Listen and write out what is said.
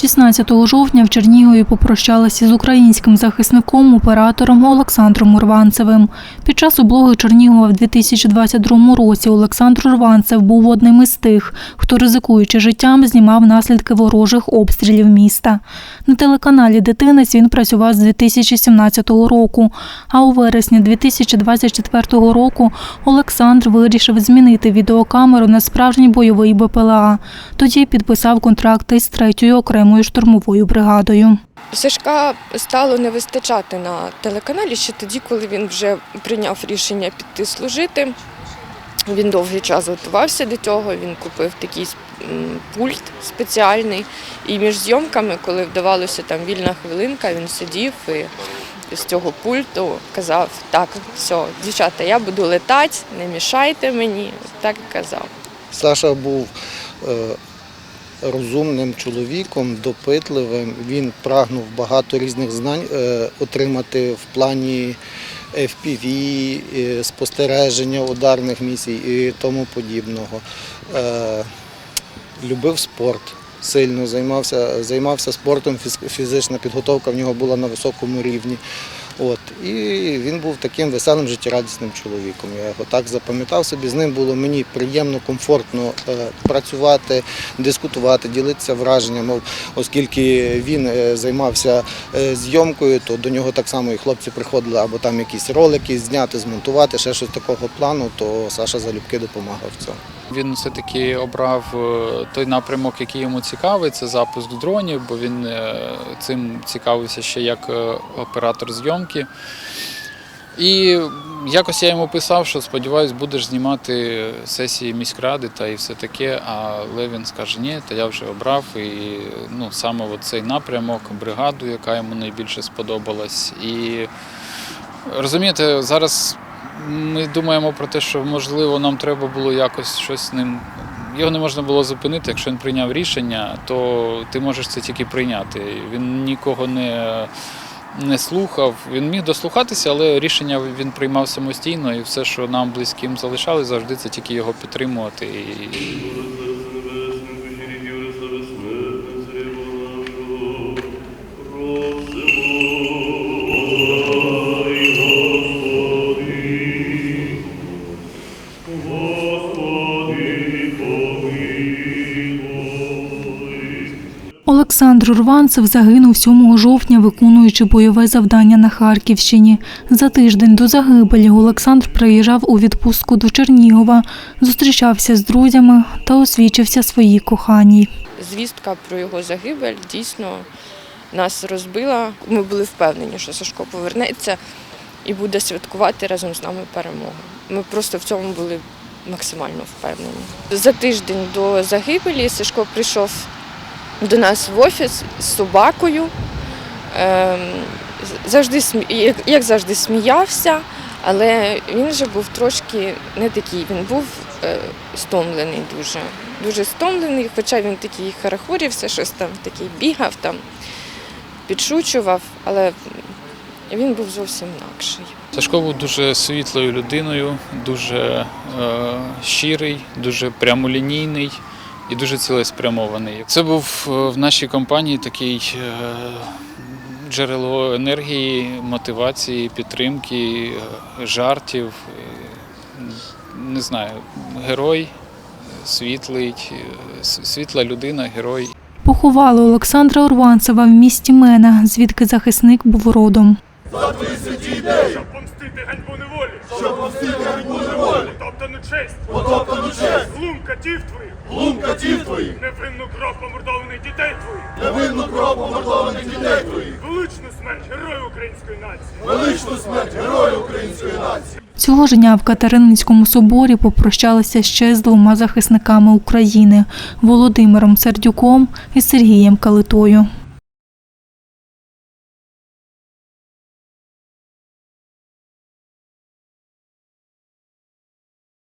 16 жовтня в Чернігові попрощалися з українським захисником, оператором Олександром Урванцевим. Під час облоги Чернігова в 2022 році Олександр Урванцев був одним із тих, хто, ризикуючи життям, знімав наслідки ворожих обстрілів міста. На телеканалі Дитинець він працював з 2017 року, а у вересні 2024 року Олександр вирішив змінити відеокамеру на справжній бойовий БПЛА. Тоді підписав контракт із третьою окремою штурмовою бригадою. Сашка стало не вистачати на телеканалі ще тоді, коли він вже прийняв рішення піти служити. Він довгий час готувався до цього, він купив такий пульт спеціальний. І між зйомками, коли вдавалося там вільна хвилинка, він сидів і з цього пульту казав: так, все, дівчата, я буду летати, не мішайте мені. Так і казав. Саша був е, розумним чоловіком, допитливим. Він прагнув багато різних знань е, отримати в плані FPV, е, спостереження ударних місій і тому подібного. Е, Любив спорт. Сильно займався, займався спортом, фіз- фізична підготовка в нього була на високому рівні. І він був таким веселим, життєрадісним чоловіком. Я його так запам'ятав собі. З ним було мені приємно, комфортно е, працювати, дискутувати, ділитися враженнями. Оскільки він е, займався е, зйомкою, то до нього так само і хлопці приходили або там якісь ролики зняти, змонтувати, ще щось такого плану, то Саша залюбки допомагав в цьому. Він все-таки обрав той напрямок, який йому цікавий, це запуск дронів, бо він цим цікавився ще як оператор зйомки. І якось я йому писав, що сподіваюсь, будеш знімати сесії міськради та і все таке. Але він скаже, ні, та я вже обрав. І ну, саме цей напрямок, бригаду, яка йому найбільше сподобалась. І розумієте, зараз ми думаємо про те, що можливо нам треба було якось щось з ним. Його не можна було зупинити. Якщо він прийняв рішення, то ти можеш це тільки прийняти. Він нікого не, не слухав. Він міг дослухатися, але рішення він приймав самостійно, і все, що нам близьким залишалось, завжди це тільки його підтримувати. Олександр Урванцев загинув 7 жовтня, виконуючи бойове завдання на Харківщині. За тиждень до загибелі Олександр приїжджав у відпустку до Чернігова, зустрічався з друзями та освічився своїй коханій. звістка про його загибель дійсно нас розбила. Ми були впевнені, що Сашко повернеться і буде святкувати разом з нами перемогу. Ми просто в цьому були максимально впевнені. За тиждень до загибелі Сашко прийшов до нас в офіс з собакою. Ем, Завжди як- завжди сміявся, але він вже був трошки не такий. Він був е, стомлений дуже. Дуже стомлений, хоча він такий харахурівся, щось там такий бігав, там, підшучував, але він був зовсім інакший. Сашко був дуже світлою людиною, дуже е, щирий, дуже прямолінійний і дуже цілеспрямований. Це був е, в нашій компанії такий е, джерело енергії, мотивації, підтримки, е, жартів. Не знаю, герой, світлий, світла людина, герой. Поховали Олександра Урванцева в місті Мена, звідки захисник був родом. Щоб помстити ганьбу неволі. Щоб помстити ганьбу неволі. Потоптану честь. Потоптану честь. Глум катів твоїх. Глум катів твоїх. Невинну кров помордованих дітей твоїх. Невинну кров помордованих дітей твоїх. Величну смерть герою української нації. Величну смерть герою української нації. Цього ж дня в Катерининському соборі попрощалися ще з двома захисниками України Володимиром Сердюком і Сергієм Калитою.